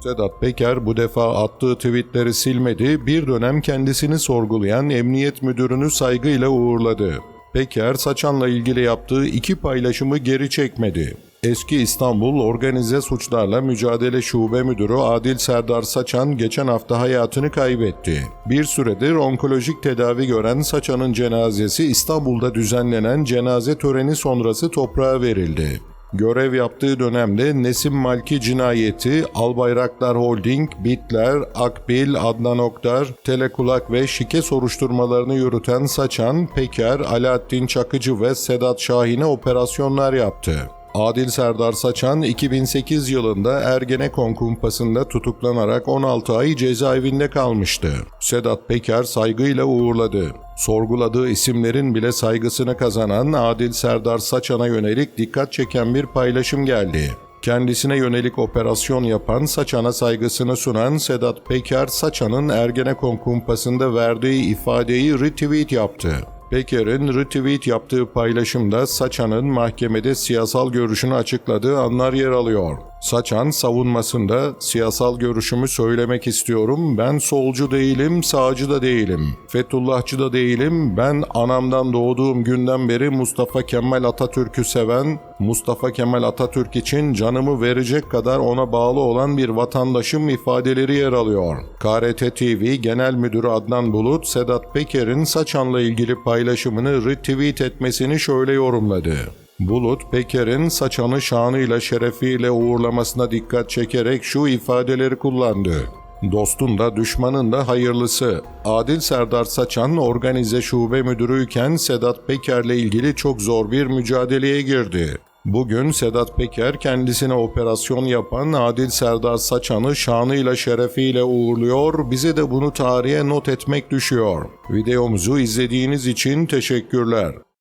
Sedat Peker bu defa attığı tweetleri silmedi, bir dönem kendisini sorgulayan emniyet müdürünü saygıyla uğurladı. Peker, Saçan'la ilgili yaptığı iki paylaşımı geri çekmedi. Eski İstanbul Organize Suçlarla Mücadele Şube Müdürü Adil Serdar Saçan geçen hafta hayatını kaybetti. Bir süredir onkolojik tedavi gören Saçan'ın cenazesi İstanbul'da düzenlenen cenaze töreni sonrası toprağa verildi. Görev yaptığı dönemde Nesim Malki cinayeti, Albayraktar Holding, Bitler, Akbil, Adnan Oktar, Telekulak ve şike soruşturmalarını yürüten Saçan, Peker, Alaaddin Çakıcı ve Sedat Şahin'e operasyonlar yaptı. Adil Serdar Saçan 2008 yılında Ergenekon kumpasında tutuklanarak 16 ay cezaevinde kalmıştı. Sedat Peker saygıyla uğurladı. Sorguladığı isimlerin bile saygısını kazanan Adil Serdar Saçan'a yönelik dikkat çeken bir paylaşım geldi. Kendisine yönelik operasyon yapan Saçan'a saygısını sunan Sedat Peker, Saçan'ın Ergenekon kumpasında verdiği ifadeyi retweet yaptı. Peker'in retweet yaptığı paylaşımda Saçan'ın mahkemede siyasal görüşünü açıkladığı anlar yer alıyor. Saçan savunmasında siyasal görüşümü söylemek istiyorum. Ben solcu değilim, sağcı da değilim. Fethullahçı da değilim. Ben anamdan doğduğum günden beri Mustafa Kemal Atatürk'ü seven, Mustafa Kemal Atatürk için canımı verecek kadar ona bağlı olan bir vatandaşım ifadeleri yer alıyor. KRT TV Genel Müdürü Adnan Bulut, Sedat Peker'in Saçan'la ilgili paylaşımını retweet etmesini şöyle yorumladı. Bulut, Peker'in Saçan'ı şanıyla şerefiyle uğurlamasına dikkat çekerek şu ifadeleri kullandı. Dostun da düşmanın da hayırlısı. Adil Serdar Saçan organize şube müdürüyken Sedat Peker'le ilgili çok zor bir mücadeleye girdi. Bugün Sedat Peker kendisine operasyon yapan Adil Serdar Saçan'ı şanıyla şerefiyle uğurluyor, bize de bunu tarihe not etmek düşüyor. Videomuzu izlediğiniz için teşekkürler.